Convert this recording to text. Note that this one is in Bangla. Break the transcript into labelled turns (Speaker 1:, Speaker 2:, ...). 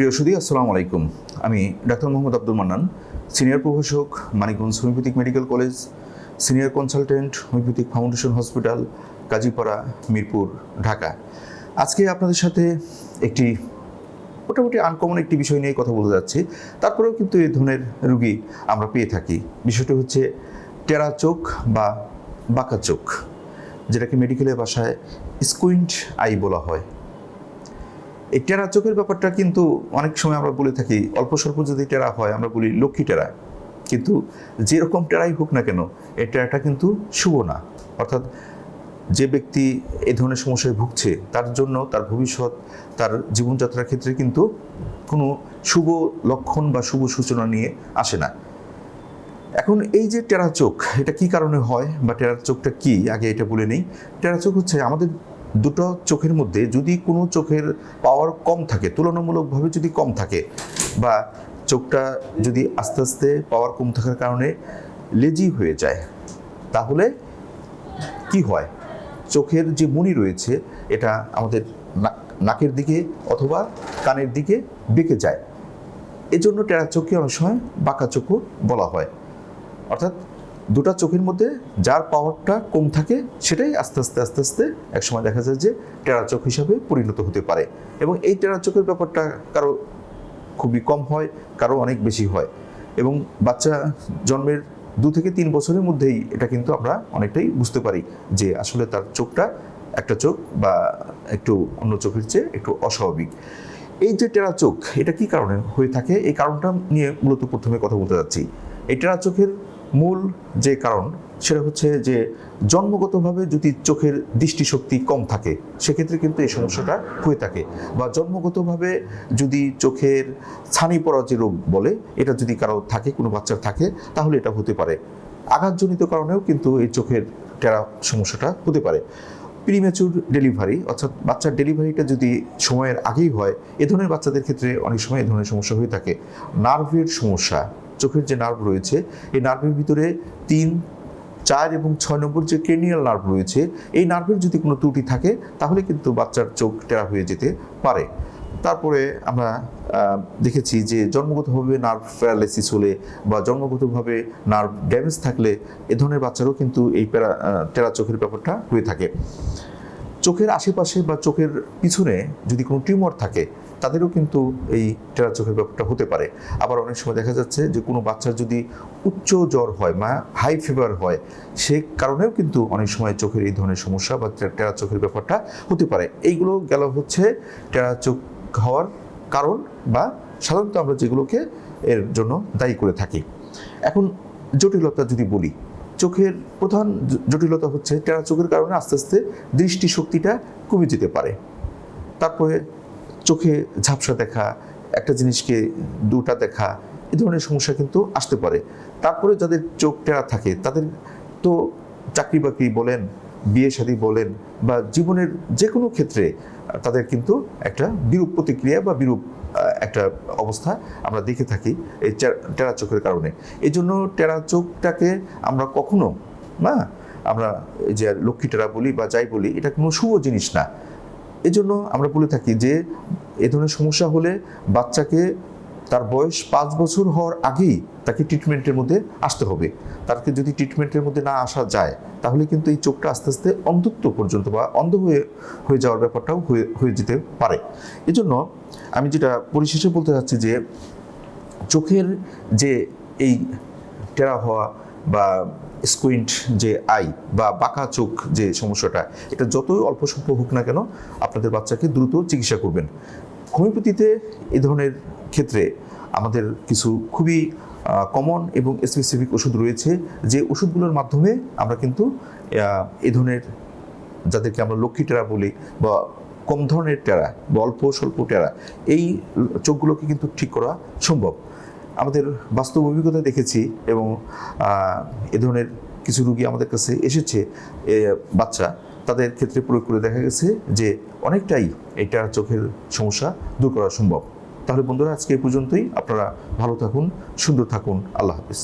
Speaker 1: প্রিয় সুদী আসসালামু আলাইকুম। আমি ডাক্তার মোহাম্মদ আব্দুল মান্নান, সিনিয়র প্রভাষক, Manikganj homoeopathic medical college, senior consultant, homoeopathic foundation hospital, Kazipara, Mirpur, Dhaka. আজকে আপনাদের সাথে একটি মোটামুটি আনকমন একটি বিষয় নিয়ে কথা বলতে যাচ্ছি। তারপরেও কিন্তু এই ধরনের রুগী আমরা পেয়ে থাকি। বিষয়টি হচ্ছে টেরা চোখ বা বাঁকা চোখ, যেটাকে মেডিকেলের ভাষায় স্কুইন্ট আই বলা হয়। এই টেরা চোখের ব্যাপারটা কিন্তু অনেক সময় আমরা বলে থাকি, অল্প স্বল্প যদি টেরা হয়, আমরা বলি লক্ষ্মী টেরা। কিন্তু যেরকম টেরাই হোক না কেন, এই টেরাটা কিন্তু শুভ না। অর্থাৎ যে ব্যক্তি এই ধরনের সমস্যায় ভুগছে, তার জন্য তার ভবিষ্যৎ, তার জীবনযাত্রার ক্ষেত্রে কিন্তু কোনো শুভ লক্ষণ বা শুভ সূচনা নিয়ে আসে না। এখন এই যে টেরা চোখ, এটা কি কারণে হয় বা টেরা চোখটা কি? আগে এটা বলে নেই। টেরা চোখ হচ্ছে আমাদের দুটো চোখের মধ্যে যদি কোনো চোখের পাওয়ার কম থাকে, তুলনামূলকভাবে যদি কম থাকে বা চোখটা যদি আস্তে আস্তে পাওয়ার কম থাকার কারণে লেজি হয়ে যায়, তাহলে কি হয়? চোখের যে মণি রয়েছে, এটা আমাদের নাকের দিকে অথবা কানের দিকে বেঁকে যায়। এজন্য টেরা চোখকে অনেক সময় বাঁকা চোখও বলা হয়। অর্থাৎ দুটো চোখের মধ্যে যার পাওয়ারটা কম থাকে সেটাই আস্তে আস্তে আস্তে আস্তে একসময় দেখা যায় যে টেরা চোখ হিসাবে পরিণত হতে পারে। এবং এই টেরা চোখের ব্যাপারটা কারও খুবই কম হয়, কারও অনেক বেশি হয়। এবং বাচ্চা জন্মের দু থেকে তিন বছরের মধ্যেই এটা কিন্তু আমরা অনেকটাই বুঝতে পারি যে আসলে তার চোখটা একটা চোখ বা একটু অন্য চোখের চেয়ে একটু অস্বাভাবিক। এই যে টেরা চোখ, এটা কি কারণে হয়ে থাকে? এই কারণটা নিয়ে মূলত প্রথমে কথা বলতে যাচ্ছি। এই টেরা চোখের মূল যে কারণ, সেটা হচ্ছে যে জন্মগতভাবে যদি চোখের দৃষ্টিশক্তি কম থাকে, সেক্ষেত্রে কিন্তু এই সমস্যাটা হয়ে থাকে। বা জন্মগতভাবে যদি চোখের ছানি পড়া যে রোগ বলে, এটা যদি কারও থাকে, কোনো বাচ্চার থাকে, তাহলে এটা হতে পারে। আঘাতজনিত কারণেও কিন্তু এই চোখের টেরা সমস্যাটা হতে পারে। প্রিম্যাচুর ডেলিভারি অর্থাৎ বাচ্চার ডেলিভারিটা যদি সময়ের আগেই হয়, এ ধরনের বাচ্চাদের ক্ষেত্রে অনেক সময় এ ধরনের সমস্যা হয়ে থাকে। নার্ভের সমস্যা চোখের যে নার্ভ রয়েছে, এই নার্ভের ভিতরে তিন, চার এবং ছয় নম্বর যে ক্রেনিয়াল নার্ভ রয়েছে, এই নার্ভের যদি কোনো ত্রুটি থাকে, তাহলে কিন্তু বাচ্চার চোখ টেরা হয়ে যেতে পারে। তারপরে আমরা দেখেছি যে জন্মগতভাবে নার্ভ প্যারালাইসিস হলে বা জন্মগতভাবে নার্ভ ড্যামেজ থাকলে এ ধরনের বাচ্চারও কিন্তু এই প্যারা টেরা চোখের ব্যাপারটা হয়ে থাকে। চোখের আশেপাশে বা চোখের পিছনে যদি কোনো টিউমার থাকে, তাদেরও কিন্তু এই টেরা চোখের ব্যাপারটা হতে পারে। আবার অনেক সময় দেখা যাচ্ছে যে কোনো বাচ্চার যদি উচ্চ জ্বর হয় বা হাই ফিভার হয়, সে কারণেও কিন্তু অনেক সময় চোখের এই ধরনের সমস্যা বা টেরা চোখের ব্যাপারটা হতে পারে। এইগুলো গেল হচ্ছে টেরা চোখ হওয়ার কারণ বা সাধারণত আমরা যেগুলোকে এর জন্য দায়ী করে থাকি। এখন জটিলতা যদি বলি চোখের প্রধান জটিলতা হচ্ছে টেরা চোখের কারণে আস্তে আস্তে দৃষ্টিশক্তিটা কমে যেতে পারে। তারপরে চোখে ঝাপসা দেখা, একটা জিনিসকে দুটা দেখা, এ ধরনের সমস্যা কিন্তু আসতে পারে। তারপরে যাদের চোখ টেরা থাকে, তাদের তো চাকরি বাকরি বলেন বিয়ে শাদী বলেন বা জীবনের যে কোনো ক্ষেত্রে তাদের কিন্তু একটা বিরূপ প্রতিক্রিয়া বা বিরূপ একটা অবস্থা আমরা দেখে থাকি এই টেরা চোখের কারণে। এই জন্য টেরা চোখটাকে আমরা কখনো, না, আমরা যে লক্ষ্মী টেরা বলি বা যাই বলি, এটা কোনো শুভ জিনিস না। এজন্য আমরা বলে থাকি যে এ ধরনের সমস্যা হলে বাচ্চাকে তার বয়স পাঁচ বছর হওয়ার আগেই তাকে ট্রিটমেন্টের মধ্যে আসতে হবে। তাকে যদি ট্রিটমেন্টের মধ্যে না আসা যায়, তাহলে কিন্তু এই চোখটা আস্তে আস্তে অন্ধত্ব পর্যন্ত বা অন্ধ হয়ে হয়ে যাওয়ার ব্যাপারটাও হয়ে হয়ে যেতে পারে। এজন্য আমি যেটা পরিশেষে বলতে চাচ্ছি যে, চোখের যে এই টেরা হওয়া বা স্কুইন্ট যে আই বা বাঁকা চোখ যে সমস্যাটা, এটা যতই অল্প স্বল্প হোক না কেন আপনাদের বাচ্চাকে দ্রুত চিকিৎসা করবেন। হোমিওপ্যাথিতে এই ধরনের ক্ষেত্রে আমাদের কিছু খুবই কমন এবং স্পেসিফিক ওষুধ রয়েছে যে ওষুধগুলোর মাধ্যমে আমরা কিন্তু এই ধরনের যাদেরকে আমরা লক্ষ্মী টেরা বলি বা কম ধরনের টেরা বা অল্প স্বল্প টেরা এই চোখগুলোকে কিন্তু ঠিক করা সম্ভব। আমাদের বাস্তব অভিজ্ঞতা দেখেছি এবং এ ধরনের কিছু রুগী আমাদের কাছে এসেছে এ, বাচ্চা তাদের ক্ষেত্রে প্রয়োগ করে দেখা গেছে যে অনেকটাই এটা চোখের সমস্যা দূর করা সম্ভব। তাহলে বন্ধুরা, আজকে এই পর্যন্তই। আপনারা ভালো থাকুন, সুন্দর থাকুন। আল্লাহ হাফিজ।